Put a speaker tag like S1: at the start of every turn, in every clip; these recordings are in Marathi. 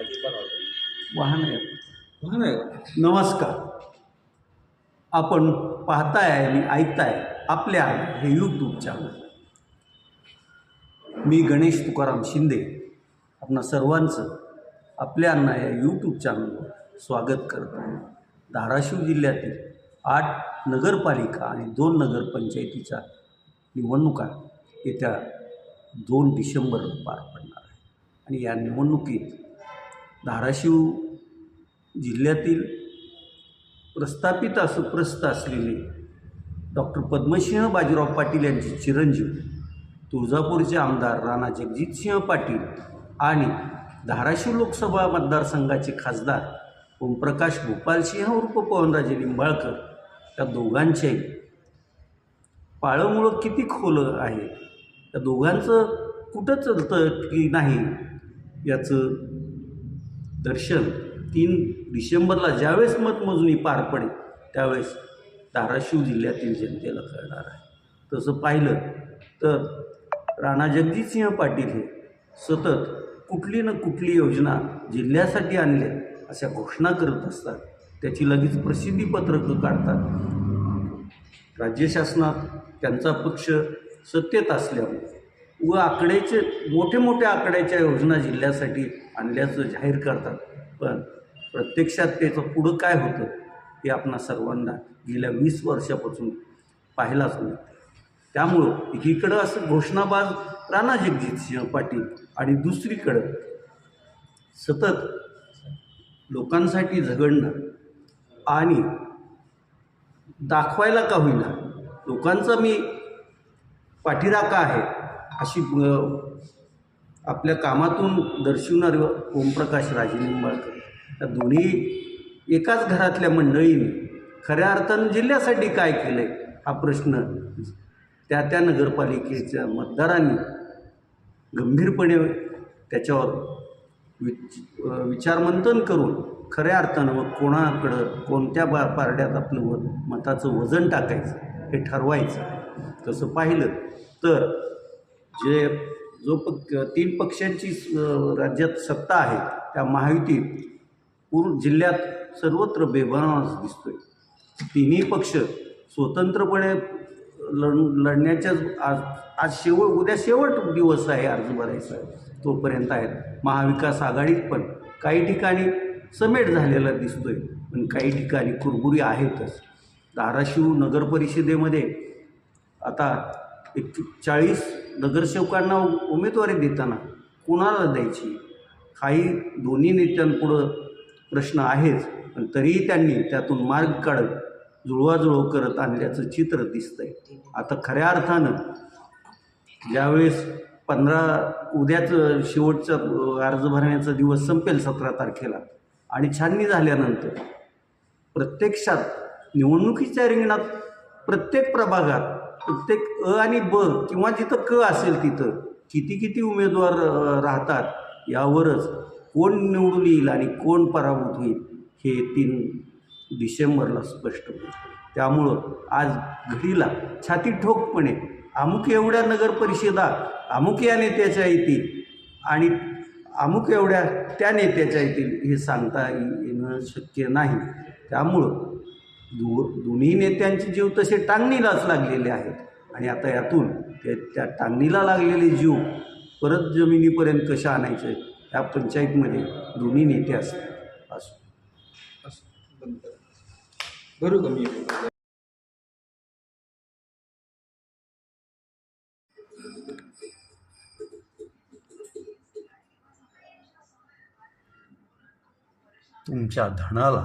S1: वाहन आहे.
S2: वाहन आहे?
S1: नमस्कार. आपण पाहताय आणि ऐकताय आपल्या हे यूट्यूब चॅनल मी गणेश तुकाराम शिंदे. आपणा सर्वांचं आपल्यांना या यूट्यूब चॅनलवर स्वागत करतो. धाराशिव जिल्ह्यातील आठ नगरपालिका आणि दोन नगरपंचायतीच्या निवडणुका येत्या दोन डिसेंबरला पार पडणार आहे आणि या निवडणुकीत धाराशिव जिल्ह्यातील प्रस्थापित असं प्रस्थ असलेले डॉक्टर पद्मसिंह बाजीराव पाटील यांचे चिरंजीव तुळजापूरचे आमदार राणा जगजितसिंह पाटील आणि धाराशिव लोकसभा मतदारसंघाचे खासदार ओमप्रकाश गोपालसिंह उर्फ पवनराजे निंबाळकर या दोघांचे पाळंमुळं किती खोल आहे? त्या दोघांचं कुठं चलतं की नाही याचं दर्शन तीन डिसेंबरला ज्यावेळेस मतमोजणी पार पडेल त्यावेळेस धाराशिव जिल्ह्यातील जनतेला कळणार आहे. तसं पाहिलं तर राणा जगजितसिंह पाटील हे सतत कुठली ना कुठली योजना जिल्ह्यासाठी आणल्या अशा घोषणा करत असतात. त्याची लगेच प्रसिद्धीपत्रकं काढतात. राज्य शासनात त्यांचा पक्ष सत्तेत असल्यामुळे व आकड्याचे मोठे मोठ्या आकड्याच्या योजना जिल्ह्यासाठी आणल्याचं जाहीर करतात. पण प्रत्यक्षात त्याचं पुढं काय होतं हे आपणा सर्वांना गेल्या वीस वर्षापासून पाहायलाच मिळतं. त्यामुळं एकीकडं असं घोषणाबाज राणा जगजितसिंह पाटील आणि दुसरीकडं सतत लोकांसाठी झगडणं आणि दाखवायला का होईना लोकांचा मी पाठीराका आहे. अशी आपल्या कामातून दर्शवणारे ओमप्रकाश राजेनिंबाळकर या दोन्ही एकाच घरातल्या मंडळीने खऱ्या अर्थानं जिल्ह्यासाठी काय केलं आहे हा प्रश्न त्या त्या नगरपालिकेच्या मतदारांनी गंभीरपणे त्याच्यावर विच विचारमंथन करून खऱ्या अर्थानं मग कोणाकडं कोणत्या बा पारड्यात आपलं व मताचं वजन टाकायचं हे ठरवायचं. तसं पाहिलं तर जे जो पक्ष तीन पक्षांची राज्यात सत्ता आहे त्या महायुतीत पूर्ण जिल्ह्यात सर्वत्र बेबनास दिसतोय. तिन्ही पक्ष स्वतंत्रपणे लढ लढण्याच्याच आज आज शेवट उद्या शेवट दिवस आहे अर्ज भरायचा तोपर्यंत आहेत महाविकास आघाडीत पण काही ठिकाणी समेट झालेला दिसतोय पण काही ठिकाणी कुरबुरी आहेतच. धाराशिव नगरपरिषदेमध्ये आता एक चाळीस नगरसेवकांना उमेदवारी देताना कोणाला द्यायची? काही दोन्ही नेत्यांपुढं प्रश्न आहेच पण तरीही त्यांनी त्यातून मार्ग काढत जुळवाजुळव करत आणल्याचं चित्र दिसतंय. आता खऱ्या अर्थानं ज्यावेळेस पंधरा उद्याचं शेवटचा अर्ज भरण्याचा दिवस संपेल सतरा तारखेला आणि छाननी झाल्यानंतर प्रत्यक्षात निवडणुकीच्या रिंगणात प्रत्येक प्रभागात प्रत्येक अ आणि ब किंवा जिथं क असेल तिथं किती किती उमेदवार राहतात यावरच कोण निवडून येईल आणि कोण पराभूत होईल हे तीन डिसेंबरला स्पष्ट होईल. त्यामुळं आज घडीला छाती ठोकपणे अमुक एवढ्या नगर परिषदा अमुक या नेत्याच्या येतील आणि अमुक एवढ्या त्या नेत्याच्या येतील हे सांगता येणं शक्य नाही. त्यामुळं दो दोन्ही नेत्यांचे जीव तसे टांगणीलाच लागलेले आहेत. आणि आता यातून ते त्या टांगणीला लागलेले जीव परत जमिनीपर्यंत कसे आणायचे या पंचायतमध्ये दोन्ही नेते असतात असो
S2: असं. का मी
S1: तुमच्या धनाला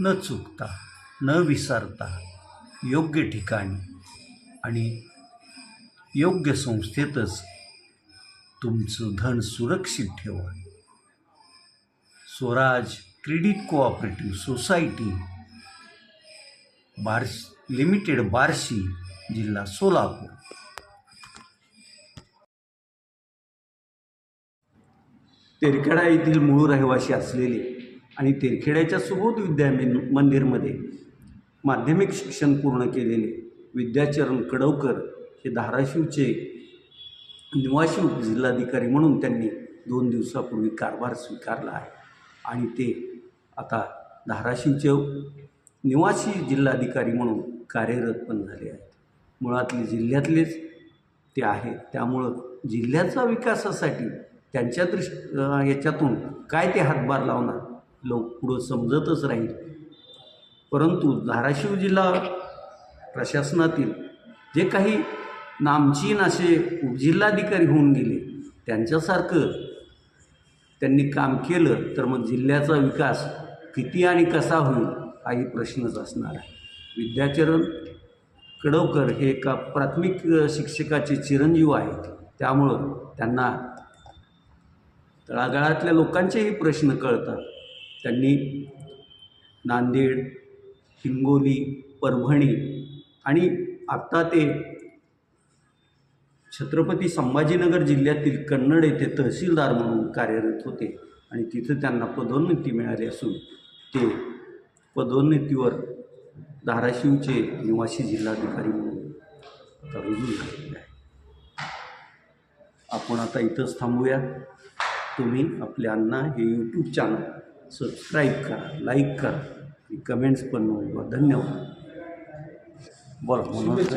S1: न चुकता न विसरता योग्य ठिकाणी आणि योग्य संस्थेतच तुमचं धन सुरक्षित ठेवा. स्वराज क्रेडिट कोऑपरेटिव्ह सोसायटी बार्श लिमिटेड बार्शी जिल्हा सोलापूर. तेरखेडा येथील मूळ रहिवासी असलेले आणि तेरखेड्याच्या सुबोध विद्या मंदिरमध्ये माध्यमिक शिक्षण पूर्ण केलेले विद्याचरण कडवकर हे धाराशिवचे निवासी उपजिल्हाधिकारी म्हणून त्यांनी दोन दिवसापूर्वी कारभार स्वीकारला आहे. आणि ते आता धाराशिवचे निवासी जिल्हाधिकारी म्हणून कार्यरत पण झाले आहेत. मुळातले जिल्ह्यातलेच ते आहेत. त्यामुळं जिल्ह्याचा विकासासाठी त्यांच्या दृष्ट याच्यातून काय ते हातभार लावणार? लोक पुढं समजतच राहील. परंतु धाराशिव जिल्हा प्रशासनातील जे काही नामचीन असे उपजिल्हाधिकारी होऊन गेले त्यांच्यासारखं त्यांनी काम केलं तर मग जिल्ह्याचा विकास किती आणि कसा होईल हाही प्रश्नच असणार आहे. विद्याचरण कडवकर हे एका प्राथमिक शिक्षकाचे चिरंजीव आहेत. त्यामुळं त्यांना तळागाळातल्या लोकांचेही प्रश्न कळतात. त्यांनी नांदेड हिंगोली परभणी आणि आत्ता ते छत्रपती संभाजीनगर जिल्ह्यातील कन्नड येथे तहसीलदार म्हणून कार्यरत होते आणि तिथं त्यांना पदोन्नती मिळाली असून ते पदोन्नतीवर धाराशिवचे निवासी जिल्हाधिकारी म्हणून आता रुजू झालेले आहे आपण आता इथंच थांबूया. तुम्ही आपल्यांना हे यूट्यूब चॅनल सबस्क्राईब करा लाईक करा. आणि कमेंट्स पण नोंदवा धन्यवाद. बोला.